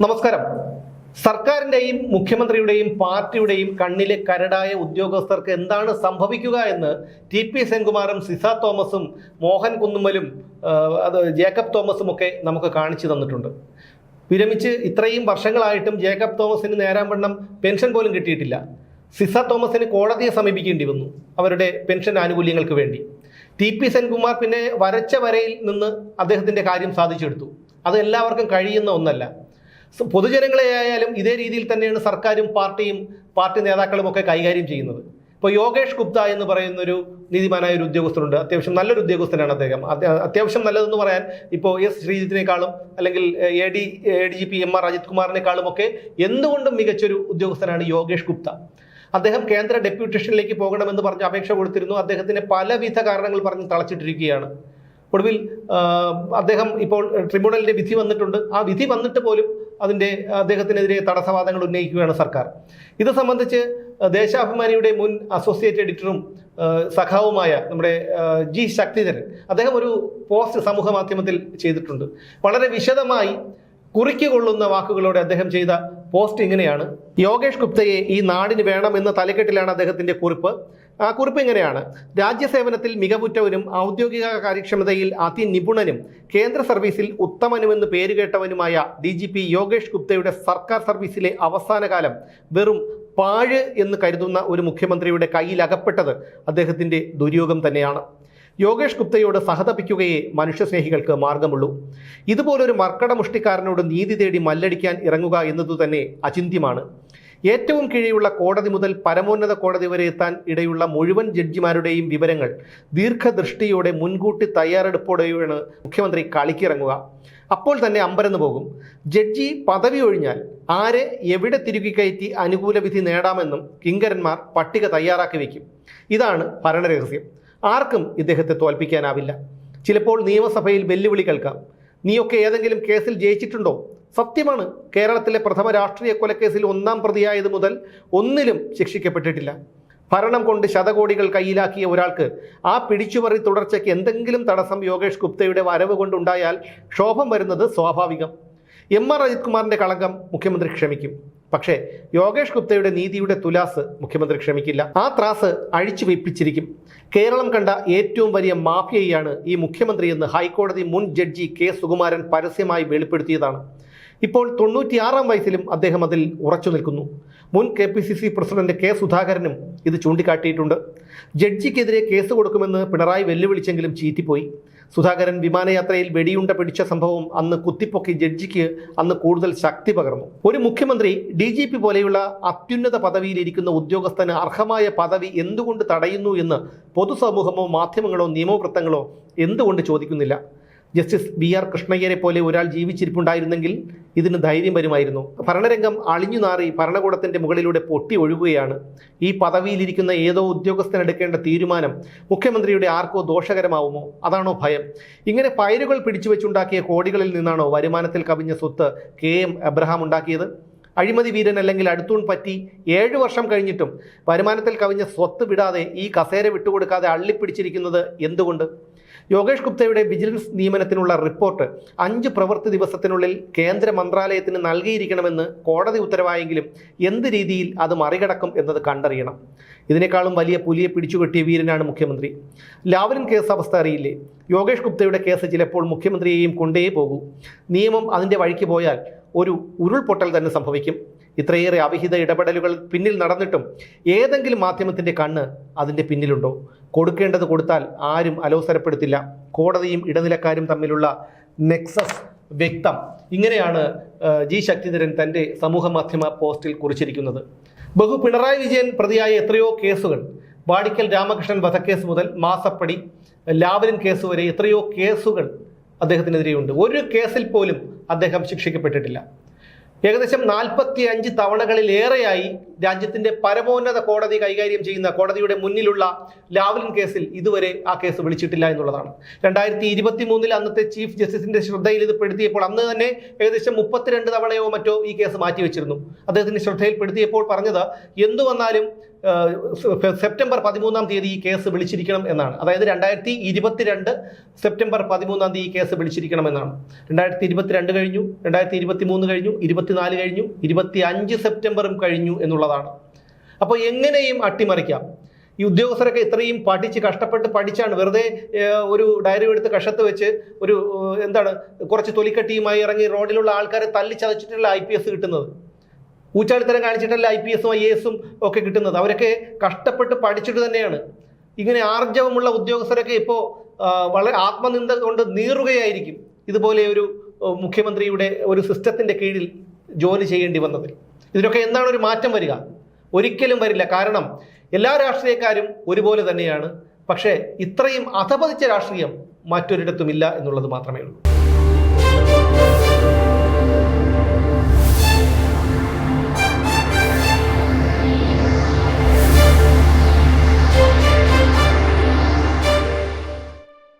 നമസ്കാരം. സർക്കാരിന്റെയും മുഖ്യമന്ത്രിയുടെയും പാർട്ടിയുടെയും കണ്ണിലെ കരടായ ഉദ്യോഗസ്ഥർക്ക് എന്താണ് സംഭവിക്കുക എന്ന് ടി പി സെൻകുമാറും സിസ തോമസും മോഹൻ കുന്നുമ്മലും അത് ജേക്കബ് തോമസും ഒക്കെ നമുക്ക് കാണിച്ചു തന്നിട്ടുണ്ട്. വിരമിച്ച് ഇത്രയും വർഷങ്ങളായിട്ടും ജേക്കബ് തോമസിന് നേരാൻ വണ്ണം പെൻഷൻ പോലും കിട്ടിയിട്ടില്ല. സിസ തോമസിന് കോടതിയെ സമീപിക്കേണ്ടി വന്നു അവരുടെ പെൻഷൻ ആനുകൂല്യങ്ങൾക്ക് വേണ്ടി. ടി പി സെൻകുമാർ പിന്നെ വരച്ച വരയിൽ നിന്ന് അദ്ദേഹത്തിന്റെ കാര്യം സാധിച്ചെടുത്തു. അത് എല്ലാവർക്കും കഴിയുന്ന ഒന്നല്ല. പൊതുജനങ്ങളെ ആയാലും ഇതേ രീതിയിൽ തന്നെയാണ് സർക്കാരും പാർട്ടിയും പാർട്ടി നേതാക്കളും ഒക്കെ കൈകാര്യം ചെയ്യുന്നത്. ഇപ്പോൾ യോഗേഷ് ഗുപ്ത എന്ന് പറയുന്നൊരു നീതിമാനായ ഒരു ഉദ്യോഗസ്ഥനുണ്ട്. അത്യാവശ്യം നല്ലൊരു ഉദ്യോഗസ്ഥനാണ് അദ്ദേഹം. അത് അത്യാവശ്യം നല്ലതെന്ന് പറയാൻ ഇപ്പോൾ എസ് ശ്രീജിത്തിനേക്കാളും അല്ലെങ്കിൽ A D A D G P M R Ajith കുമാറിനേക്കാളും ഒക്കെ എന്തുകൊണ്ടും മികച്ചൊരു ഉദ്യോഗസ്ഥനാണ് യോഗേഷ് ഗുപ്ത. അദ്ദേഹം കേന്ദ്ര ഡെപ്യൂട്ടേഷനിലേക്ക് പോകണമെന്ന് പറഞ്ഞ് അപേക്ഷ കൊടുത്തിരുന്നു. അദ്ദേഹത്തിന് പലവിധ കാരണങ്ങൾ പറഞ്ഞ് തളച്ചിട്ടിരിക്കുകയാണ്. ഒടുവിൽ അദ്ദേഹം ഇപ്പോൾ ട്രിബ്യൂണലിന്റെ വിധി വന്നിട്ടുണ്ട്. ആ വിധി വന്നിട്ട് പോലും അതിന്റെ അദ്ദേഹത്തിനെതിരെ തടസ്സവാദങ്ങൾ ഉന്നയിക്കുകയാണ് സർക്കാർ. ഇത് സംബന്ധിച്ച് ദേശാഭിമാനിയുടെ മുൻ അസോസിയേറ്റ് എഡിറ്ററും സഖാവുമായ നമ്മുടെ ജി ശക്തിധരൻ അദ്ദേഹം ഒരു പോസ്റ്റ് സമൂഹ മാധ്യമത്തിൽ ചെയ്തിട്ടുണ്ട്. വളരെ വിശദമായി കുറിക്കുകൊള്ളുന്ന വാക്കുകളോടെ അദ്ദേഹം ചെയ്ത പോസ്റ്റ് ഇങ്ങനെയാണ്. യോഗേഷ് ഗുപ്തയെ ഈ നാടിന് വേണമെന്ന തലക്കെട്ടിലാണ് അദ്ദേഹത്തിന്റെ കുറിപ്പ്. ആ കുറിപ്പ് ഇങ്ങനെയാണ്. രാജ്യസേവനത്തിൽ മികവുറ്റവനും ഔദ്യോഗിക കാര്യക്ഷമതയിൽ അതിനിപുണനും കേന്ദ്ര സർവീസിൽ ഉത്തമനുമെന്ന് പേരുകേട്ടവനുമായ ഡി ജി പി യോഗേഷ് ഗുപ്തയുടെ സർക്കാർ സർവീസിലെ അവസാന കാലം വെറും പാഴ് എന്ന് കരുതുന്ന ഒരു മുഖ്യമന്ത്രിയുടെ കയ്യിൽ അകപ്പെട്ടത് അദ്ദേഹത്തിന്റെ ദുര്യോഗം തന്നെയാണ്. യോഗേഷ് ഗുപ്തയോട് സഹതപിക്കുകയേ മനുഷ്യസ്നേഹികൾക്ക് മാർഗമുള്ളൂ. ഇതുപോലൊരു മർക്കട മുഷ്ടിക്കാരനോട് നീതി തേടി മല്ലടിക്കാൻ ഇറങ്ങുക എന്നതു തന്നെ അചിന്ത്യമാണ്. ഏറ്റവും കീഴെയുള്ള കോടതി മുതൽ പരമോന്നത കോടതി വരെ എത്താൻ ഇടയുള്ള മുഴുവൻ ജഡ്ജിമാരുടെയും വിവരങ്ങൾ ദീർഘദൃഷ്ടിയോടെ മുൻകൂട്ടി തയ്യാറെടുപ്പോടെയാണ് മുഖ്യമന്ത്രി കളിക്കിറങ്ങുക. അപ്പോൾ തന്നെ അമ്പരന്ന് പോകും. ജഡ്ജി പദവി ഒഴിഞ്ഞാൽ ആരെ എവിടെ തിരുകി കയറ്റി അനുകൂല വിധി നേടാമെന്നും കിങ്കരന്മാർ പട്ടിക തയ്യാറാക്കി വയ്ക്കും. ഇതാണ് ഭരണരഹസ്യം. ആർക്കും ഇദ്ദേഹത്തെ തോൽപ്പിക്കാനാവില്ല. ചിലപ്പോൾ നിയമസഭയിൽ വെല്ലുവിളി കേൾക്കാം. നീയൊക്കെ ഏതെങ്കിലും കേസിൽ ജയിച്ചിട്ടുണ്ടോ? സത്യമാണ് കേരളത്തിലെ പ്രഥമ രാഷ്ട്രീയ കൊലക്കേസിൽ ഒന്നാം പ്രതിയായത് മുതൽ ഒന്നിലും ശിക്ഷിക്കപ്പെട്ടിട്ടില്ല. ഭരണം കൊണ്ട് ശതകോടികൾ കയ്യിലാക്കിയ ഒരാൾക്ക് ആ പിടിച്ചുപറി തുടർച്ചയ്ക്ക് എന്തെങ്കിലും തടസ്സം യോഗേഷ് ഗുപ്തയുടെ വരവ് കൊണ്ടുണ്ടായാൽ ക്ഷോഭം വരുന്നത് സ്വാഭാവികം. എം ആർ അജിത് കുമാറിന്റെ കളങ്കം മുഖ്യമന്ത്രി ക്ഷമിക്കും. പക്ഷേ യോഗേഷ് ഗുപ്തയുടെ നീതിയുടെ തുലാസ് മുഖ്യമന്ത്രി ക്ഷമിക്കില്ല. ആ ത്രാസ് അഴിച്ചു വെപ്പിച്ചിരിക്കും. കേരളം കണ്ട ഏറ്റവും വലിയ മാഫിയയാണ് ഈ മുഖ്യമന്ത്രിയെന്ന് ഹൈക്കോടതി മുൻ ജഡ്ജി കെ സുകുമാരൻ പരസ്യമായി വെളിപ്പെടുത്തിയതാണ്. ഇപ്പോൾ തൊണ്ണൂറ്റിയാറാം വയസ്സിലും അദ്ദേഹം അതിൽ ഉറച്ചു നിൽക്കുന്നു. മുൻ K P C C president K സുധാകരനും ഇത് ചൂണ്ടിക്കാട്ടിയിട്ടുണ്ട്. ജഡ്ജിക്കെതിരെ കേസ് കൊടുക്കുമെന്ന് പിണറായി വെല്ലുവിളിച്ചെങ്കിലും ചീറ്റിപ്പോയി. സുധാകരൻ വിമാനയാത്രയിൽ വെടിയുണ്ട പിടിച്ച സംഭവം അന്ന് കുത്തിപ്പൊക്കി ജഡ്ജിക്ക് അന്ന് കൂടുതൽ ശക്തി പകർന്നു. ഒരു മുഖ്യമന്ത്രി ഡി ജി പി പോലെയുള്ള അത്യുന്നത പദവിയിലിരിക്കുന്ന ഉദ്യോഗസ്ഥന് അർഹമായ പദവി എന്തുകൊണ്ട് തടയുന്നു എന്ന് പൊതുസമൂഹമോ മാധ്യമങ്ങളോ നിയമവൃത്തങ്ങളോ എന്തുകൊണ്ട് ചോദിക്കുന്നില്ല? ജസ്റ്റിസ് ബി ആർ കൃഷ്ണയ്യരെ പോലെ ഒരാൾ ജീവിച്ചിരിപ്പുണ്ടായിരുന്നെങ്കിൽ ഇതിന് ധൈര്യം വരുമായിരുന്നു. ഭരണരംഗം അളിഞ്ഞു നാറി ഭരണകൂടത്തിന്റെ മുകളിലൂടെ പൊട്ടി ഒഴുകുകയാണ്. ഈ പദവിയിലിരിക്കുന്ന ഏതോ ഉദ്യോഗസ്ഥനെടുക്കേണ്ട തീരുമാനം മുഖ്യമന്ത്രിയുടെ ആർക്കോ ദോഷകരമാവുമോ? അതാണോ ഭയം. ഇങ്ങനെ ഫയലുകൾ പിടിച്ചു വെച്ചുണ്ടാക്കിയ കോടികളിൽ നിന്നാണോ വരുമാനത്തിൽ കവിഞ്ഞ സ്വത്ത് കെ എം എബ്രഹാം ഉണ്ടാക്കിയത്? അഴിമതി വീരൻ അല്ലെങ്കിൽ അടുത്തൂൺ പറ്റി ഏഴു വർഷം കഴിഞ്ഞിട്ടും വരുമാനത്തിൽ കവിഞ്ഞ സ്വത്ത് വിടാതെ ഈ കസേര വിട്ടുകൊടുക്കാതെ അള്ളിപ്പിടിച്ചിരിക്കുന്നത് എന്തുകൊണ്ട്? യോഗേഷ് ഗുപ്തയുടെ വിജിലൻസ് നിയമനത്തിനുള്ള റിപ്പോർട്ട് അഞ്ച് പ്രവൃത്തി ദിവസത്തിനുള്ളിൽ കേന്ദ്ര മന്ത്രാലയത്തിന് നൽകിയിരിക്കണമെന്ന് കോടതി ഉത്തരവായെങ്കിലും എന്ത് രീതിയിൽ അത് മറികടക്കും എന്നത് കണ്ടറിയണം. ഇതിനേക്കാളും വലിയ പുലിയെ പിടിച്ചുകെട്ടിയ വീരനാണ് മുഖ്യമന്ത്രി. ലാവലിൻ കേസ് അവസ്ഥ അറിയില്ലേ? യോഗേഷ് ഗുപ്തയുടെ കേസ് ചിലപ്പോൾ മുഖ്യമന്ത്രിയെയും കൊണ്ടേ പോകൂ. നിയമം അതിന്റെ വഴിക്ക് പോയാൽ ഒരു ഉരുൾപൊട്ടൽ തന്നെ സംഭവിക്കും. ഇത്രയേറെ അവിഹിത ഇടപെടലുകൾ പിന്നിൽ നടന്നിട്ടും ഏതെങ്കിലും മാധ്യമത്തിന്റെ കണ്ണ് അതിന്റെ പിന്നിലുണ്ടോ? കൊടുക്കേണ്ടത് കൊടുത്താൽ ആരും അലോസരപ്പെടുത്തില്ല. കോടതിയും ഇടനിലക്കാരും തമ്മിലുള്ള നെക്സസ് വ്യക്തം. ഇങ്ങനെയാണ് ജി ശക്തിധരൻ തന്റെ സമൂഹ മാധ്യമ പോസ്റ്റിൽ കുറിച്ചിരിക്കുന്നത്. ബഹു പിണറായി വിജയൻ പ്രതിയായ എത്രയോ കേസുകൾ. വാടിക്കൽ രാമകൃഷ്ണൻ വധക്കേസ് മുതൽ മാസപ്പടി. ലാവലിൻ കേസ് വരെ എത്രയോ കേസുകൾ അദ്ദേഹത്തിനെതിരെയുണ്ട്. ഒരു കേസിൽ പോലും അദ്ദേഹം ശിക്ഷിക്കപ്പെട്ടിട്ടില്ല. ഏകദേശം നാൽപ്പത്തി അഞ്ച് തവണകളിലേറെയായി രാജ്യത്തിന്റെ പരമോന്നത കോടതി കൈകാര്യം ചെയ്യുന്ന കോടതിയുടെ മുന്നിലുള്ള ലാവ്ലിൻ കേസിൽ ഇതുവരെ ആ കേസ് വിളിച്ചിട്ടില്ല എന്നുള്ളതാണ്. രണ്ടായിരത്തി ഇരുപത്തി മൂന്നിൽ അന്നത്തെ ചീഫ് ജസ്റ്റിസിന്റെ ശ്രദ്ധയിൽ ഇത് പെടുത്തിയപ്പോൾ അന്ന് തന്നെ ഏകദേശം മുപ്പത്തിരണ്ട് തവണയോ മറ്റോ ഈ കേസ് മാറ്റിവെച്ചിരുന്നു. അദ്ദേഹത്തിന്റെ ശ്രദ്ധയിൽപ്പെടുത്തിയപ്പോൾ പറഞ്ഞത് എന്തു വന്നാലും സെപ്റ്റംബർ പതിമൂന്നാം തീയതി ഈ കേസ് വിളിച്ചിരിക്കണം എന്നാണ്. അതായത് രണ്ടായിരത്തി ഇരുപത്തിരണ്ട് സെപ്റ്റംബർ പതിമൂന്നാം തീയതി ഈ കേസ് വിളിച്ചിരിക്കണം എന്നാണ്. രണ്ടായിരത്തി ഇരുപത്തിരണ്ട് കഴിഞ്ഞു രണ്ടായിരത്തി ഇരുപത്തി മൂന്ന് കഴിഞ്ഞു ഇരുപത്തിനാല് കഴിഞ്ഞു ഇരുപത്തി അഞ്ച് സെപ്റ്റംബറും കഴിഞ്ഞു എന്നുള്ളതാണ്. അപ്പോൾ എങ്ങനെയും അട്ടിമറിക്കാം. ഈ ഉദ്യോഗസ്ഥരൊക്കെ ഇത്രയും പഠിച്ച് കഷ്ടപ്പെട്ട് പഠിച്ചാണ് വെറുതെ ഒരു ഡയറി എടുത്ത് കഷത്ത് വെച്ച് ഒരു എന്താണ് കുറച്ച് തൊലിക്കട്ടിയുമായി ഇറങ്ങി റോഡിലുള്ള ആൾക്കാരെ തല്ലിച്ചതച്ചിട്ടുള്ള ഐ പി എസ് കിട്ടുന്നത്. ഊച്ചാളിത്തരം കാണിച്ചിട്ടല്ല ഐ പി എസും ഐ എ എസും ഒക്കെ കിട്ടുന്നത്. അവരൊക്കെ കഷ്ടപ്പെട്ട് പഠിച്ചിട്ട് തന്നെയാണ്. ഇങ്ങനെ ആർജവമുള്ള ഉദ്യോഗസ്ഥരൊക്കെ ഇപ്പോൾ വളരെ ആത്മനിന്ദ കൊണ്ട് നീറുകയായിരിക്കും. ഇതുപോലെ ഒരു മുഖ്യമന്ത്രിയുടെ ഒരു സിസ്റ്റത്തിന്റെ കീഴിൽ ജോലി ചെയ്യേണ്ടി വന്നത്. ഇതിനൊക്കെ എന്താണ് ഒരു മാറ്റം വരിക? ഒരിക്കലും വരില്ല. കാരണം എല്ലാ രാഷ്ട്രീയക്കാരും ഒരുപോലെ തന്നെയാണ്. പക്ഷേ ഇത്രയും അധപതിച്ച രാഷ്ട്രീയം മറ്റൊരിടത്തും ഇല്ല എന്നുള്ളത് മാത്രമേ ഉള്ളൂ.